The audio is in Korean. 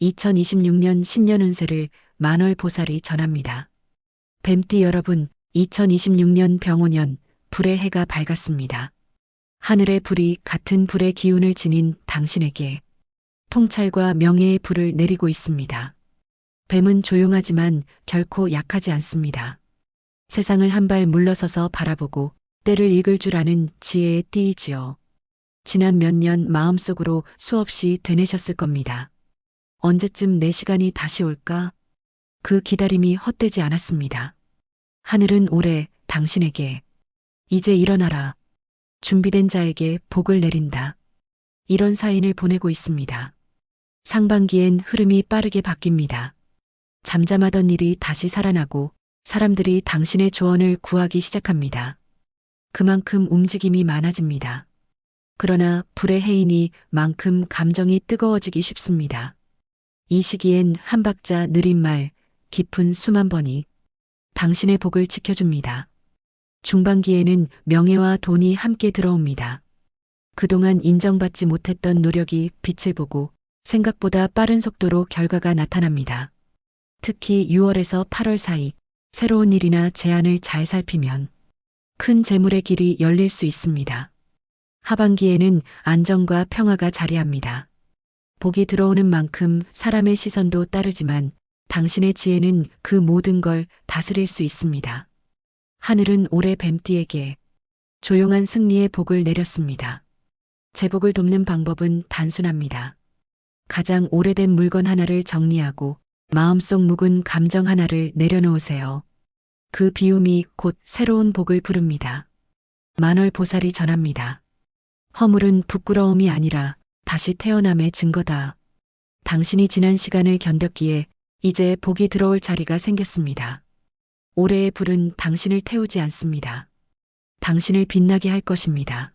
2026년 신년 운세를 만월 보살이 전합니다. 뱀띠 여러분, 2026년 병오년 불의 해가 밝았습니다. 하늘의 불이 같은 불의 기운을 지닌 당신에게 통찰과 명예의 불을 내리고 있습니다. 뱀은 조용하지만 결코 약하지 않습니다. 세상을 한 발 물러서서 바라보고 때를 읽을 줄 아는 지혜에 띠이지요. 지난 몇 년 마음속으로 수없이 되뇌셨을 겁니다. 언제쯤 내 시간이 다시 올까? 그 기다림이 헛되지 않았습니다. 하늘은 올해 당신에게 이제 일어나라. 준비된 자에게 복을 내린다. 이런 사인을 보내고 있습니다. 상반기엔 흐름이 빠르게 바뀝니다. 잠잠하던 일이 다시 살아나고 사람들이 당신의 조언을 구하기 시작합니다. 그만큼 움직임이 많아집니다. 그러나 불의 해이니 만큼 감정이 뜨거워지기 쉽습니다. 이 시기엔 한 박자 느린 말, 깊은 수만 번이 당신의 복을 지켜줍니다. 중반기에는 명예와 돈이 함께 들어옵니다. 그동안 인정받지 못했던 노력이 빛을 보고 생각보다 빠른 속도로 결과가 나타납니다. 특히 6월에서 8월 사이 새로운 일이나 제안을 잘 살피면 큰 재물의 길이 열릴 수 있습니다. 하반기에는 안정과 평화가 자리합니다. 복이 들어오는 만큼 사람의 시선도 따르지만 당신의 지혜는 그 모든 걸 다스릴 수 있습니다. 하늘은 올해 뱀띠에게 조용한 승리의 복을 내렸습니다. 제복을 돕는 방법은 단순합니다. 가장 오래된 물건 하나를 정리하고 마음속 묵은 감정 하나를 내려놓으세요. 그 비움이 곧 새로운 복을 부릅니다. 만월 보살이 전합니다. 허물은 부끄러움이 아니라 다시 태어남의 증거다. 당신이 지난 시간을 견뎠기에 이제 복이 들어올 자리가 생겼습니다. 올해의 불은 당신을 태우지 않습니다. 당신을 빛나게 할 것입니다.